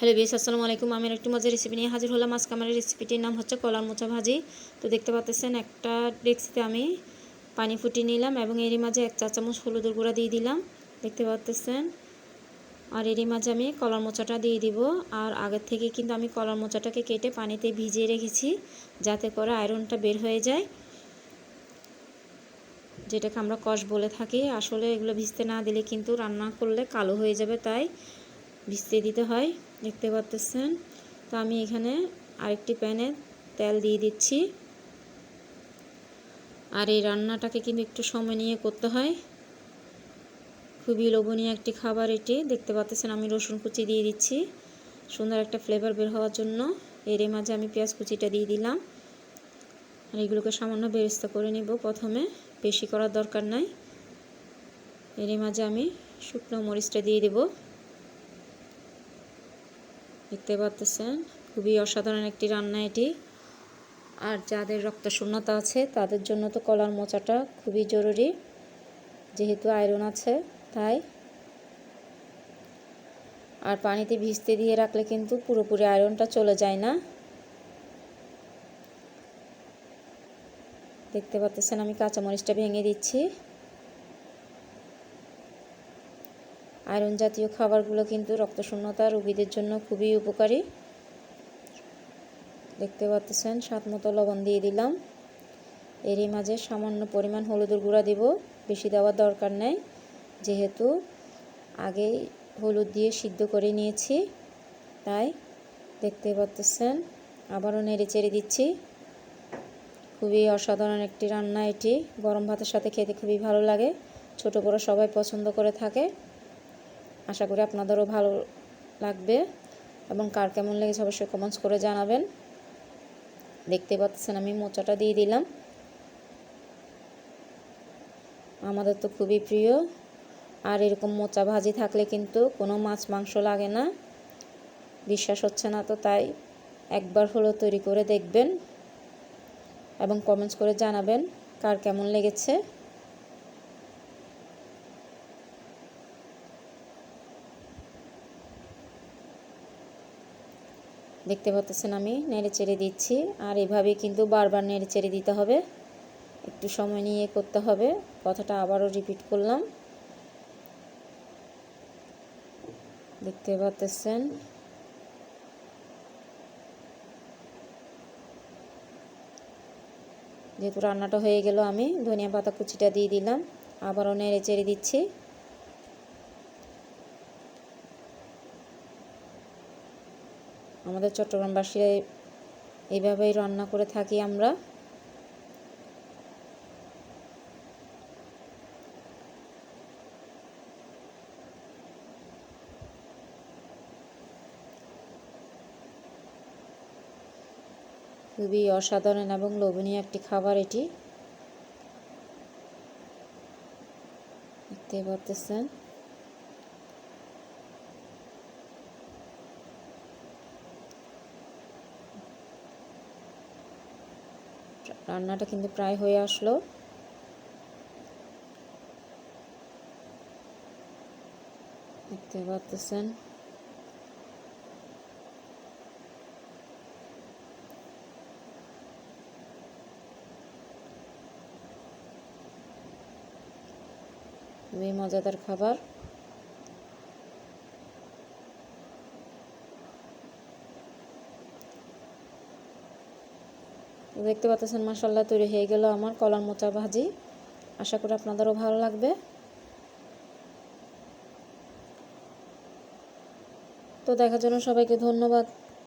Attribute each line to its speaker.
Speaker 1: Hello বিস আসসালামু আলাইকুম। আমি একটু মজার রেসিপি নিয়ে হাজির হলাম। আজকে আমার রেসিপিটির নাম হচ্ছে কলার মোচা ভাজি। তো দেখতে পাচ্ছেন, একটা ডেক্সিতে আমি পানি ফুটিয়ে নিলাম এবং এরই মাঝে এক চা চামচ হলুদের গুঁড়া দিয়ে দিলাম। দেখতে পাচ্ছেন, আর এরই মাঝে আমি কলার মোচাটা দিয়ে দিব। আর আগের থেকে কিন্তু আমি কলার মোচাটাকে কেটে পানিতে ভিজিয়ে রেখেছি, যাতে করে আয়রনটা বের হয়ে যায়। যেটাকে আমরা কষ বলে থাকি। আসলে এগুলো ভিজতে না দিলে কিন্তু রান্না করলে কালো হয়ে যাবে, তাই ভিজতে দিতে হয়, দেখতে পাচ্ছেন তো আমি এখানে আরেকটি প্যানে তেল দিয়ে দিচ্ছি। আর এই রান্নাটাকে কিন্তু একটু সময় নিয়ে করতে হয়। খুবই লোভনীয় একটি খাবার এটি। দেখতে পাচ্ছেন আমি রসুন কুচি দিয়ে দিচ্ছি। সুন্দর একটা ফ্লেভার বের হওয়ার জন্য এর মাঝে আমি পেঁয়াজ কুচিটা দিয়ে দিলাম। আর এগুলোকে সামান্য বেরেস্তা করে নিব প্রথমে। বেশি করার দরকার নাই। এর মাঝে আমি শুকনো মরিচটা দিয়ে দেবো। দেখতে পাচ্ছেন খুবই অসাধারণ একটি রান্না এটি। আর যাদের রক্ত শূন্যতা আছে, তাদের জন্য তো কলার মোচাটা খুবই জরুরি। যেহেতু আয়রন আছে, তাই। আর পানিতে ভিজতে দিয়ে রাখলে কিন্তু পুরোপুরি আয়রনটা চলে যায় না। দেখতে পাচ্ছেন আমি কাঁচামরিচটা ভেঙে দিচ্ছি। আয়রন জাতীয় খাবারগুলো কিন্তু রক্তশূন্যতা রোগীদের জন্য খুবই উপকারী। দেখতে পাচ্ছেন, স্বাদ মতো লবণ দিয়ে দিলাম। এরই মাঝে সামান্য পরিমাণ হলুদের গুঁড়া দিব। বেশি দেওয়ার দরকার নেই, যেহেতু আগেই হলুদ দিয়ে সিদ্ধ করে নিয়েছি, তাই দেখতে পাচ্ছেন, আবারও নেড়ে চেড়ে দিচ্ছি। খুবই অসাধারণ একটি রান্না এটি। গরম ভাতের সাথে খেতে খুবই ভালো লাগে, ছোট বড় সবাই পছন্দ করে থাকে। আশা করি আপনাদেরও ভালো লাগবে এবং কার কেমন লেগেছে অবশ্যই কমেন্টস করে জানাবেন। দেখতে পাচ্ছেন আমি মোচাটা দিয়ে দিলাম। আমাদের তো খুবই প্রিয়। আর এরকম মোচা ভাজি থাকলে কিন্তু কোনো মাছ মাংস লাগে না। বিশ্বাস হচ্ছে না তো, তাই একবার হলো তৈরি করে দেখবেন এবং কমেন্টস করে জানাবেন কার কেমন লেগেছে। দেখতে পাচ্ছেন আমি, নেড়ে চেড়ে দিচ্ছি। আর এভাবে কিন্তু বারবার নেড়ে চেড়ে দিতে হবে। একটু সময় নিয়ে করতে হবে। কথাটা আবারও রিপিট করলাম। দেখতে পাচ্ছেন যেহেতু রান্নাটা হয়ে গেল, আমি ধনিয়া পাতা কুচিটা দিয়ে দিলাম। আবারও নেড়ে চেড়ে দিচ্ছি। আমাদের চট্টগ্রামবাসীরা এইভাবেই রান্না করে থাকি আমরা। খুবই অসাধারণ এবং লোভনীয় একটি খাবার এটি। দেখতে পাচ্ছেন রান্নাটা কিন্তু প্রায় হয়ে আসলো। দেখতে পাচ্ছেন মজাদার খাবার। দেখতে পাচ্ছেন মাসাল্লাহ তৈরি হয়ে গেল আমার কলার মোচা ভাজি। আশা করি আপনাদেরও ভালো লাগবে। তো দেখার জন্য সবাইকে ধন্যবাদ।